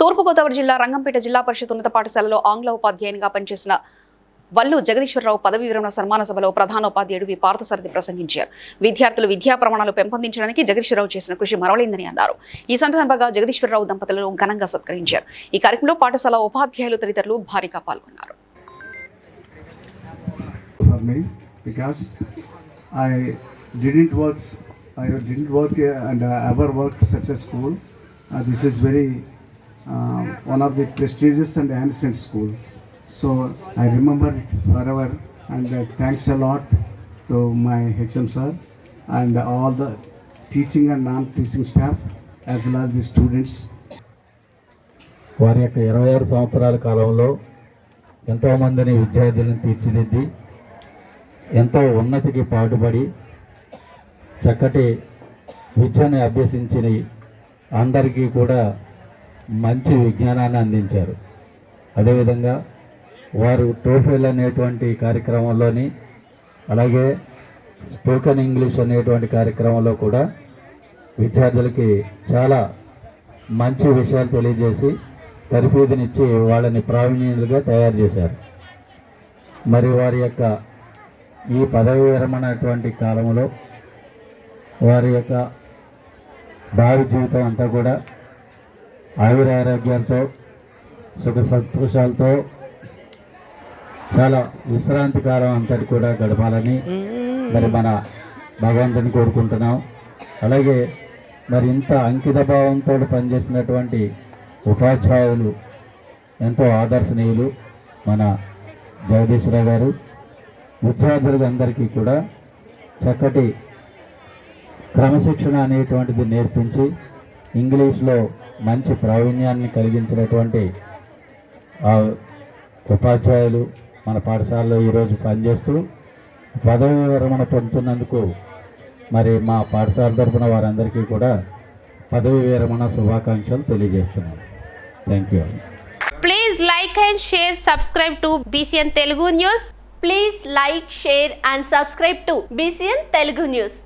తూర్పుగోదావరి జిల్లా రంగంపేట జిల్లా పరిషత్ ఉన్నత పాఠశాలలో ఆంగ్ల ఉపాధ్యాయునిగా పనిచేసిన వల్లు జగదీశ్వరరావు పదవి విరమణ సన్మాన సభలో ప్రధానోపాధ్యాయుడు వి. పార్థసారథి ప్రసంగించారు. విద్యార్థులు విద్యా ప్రమాణాలు పెంపొందించడానికి జగదీశ్వరరావు చేసిన కృషి మరవలేందని అన్నారు. ఈ సందర్భంగా జగదీశ్వరరావు దంపతులను ఘనంగా సత్కరించారు. ఈ కార్యక్రమంలో పాఠశాల ఉపాధ్యాయులు తదితరులు భారీగా పాల్గొన్నారు. I didn't work uh, and uh, ever worked such a school. Uh, this is very one of the prestigious and ancient school. So I remember it forever and uh, thanks a lot to my HM sir and all the teaching and non-teaching staff as well as the students. వారి యొక్క ఇరవై ఆరు సంవత్సరాల కాలంలో ఎంతోమందిని విద్యార్థులను తీర్చిదిద్ది ఎంతో ఉన్నతికి పాటుపడి చక్కటి విద్యను అభ్యసించిన అందరికీ కూడా మంచి విజ్ఞానాన్ని అందించారు. అదేవిధంగా వారు టోఫెల్ అనేటువంటి కార్యక్రమంలోని అలాగే స్పోకెన్ ఇంగ్లీష్ అనేటువంటి కార్యక్రమంలో కూడా విద్యార్థులకి చాలా మంచి విషయాలు తెలియజేసి తరఫీదునిచ్చి వాళ్ళని ప్రావీణ్యులుగా తయారు చేశారు. మరి వారి యొక్క ఈ పదవి విరమణ అటువంటి కాలంలో వారి యొక్క భావి జీవితం అంతా కూడా ఆయురారోగ్యాలతో సుఖ సంతోషాలతో చాలా విశ్రాంతి కాలం అంతటి కూడా గడపాలని మరి మన భగవంతుని కోరుకుంటున్నాం. అలాగే మరి ఇంత అంకిత భావంతో పనిచేసినటువంటి ఉపాధ్యాయులు ఎంతో ఆదర్శనీయులు మన జగదీశ్వరరావు గారు విద్యార్థులకు అందరికీ కూడా చక్కటి క్రమశిక్షణ అనేటువంటిది నేర్పించి ఇంగ్లీష్లో మంచి ప్రావీణ్యాన్ని కలిగించినటువంటి ఉపాధ్యాయులు మన పాఠశాలలో ఈరోజు పనిచేస్తూ పదవి విరమణ పొందుతున్నందుకు మరి మా పాఠశాల తరపున వారందరికీ కూడా పదవి విరమణ శుభాకాంక్షలు తెలియజేస్తున్నాను. Thank you please like and share subscribe to BCN Telugu news please like share and subscribe to BCN Telugu news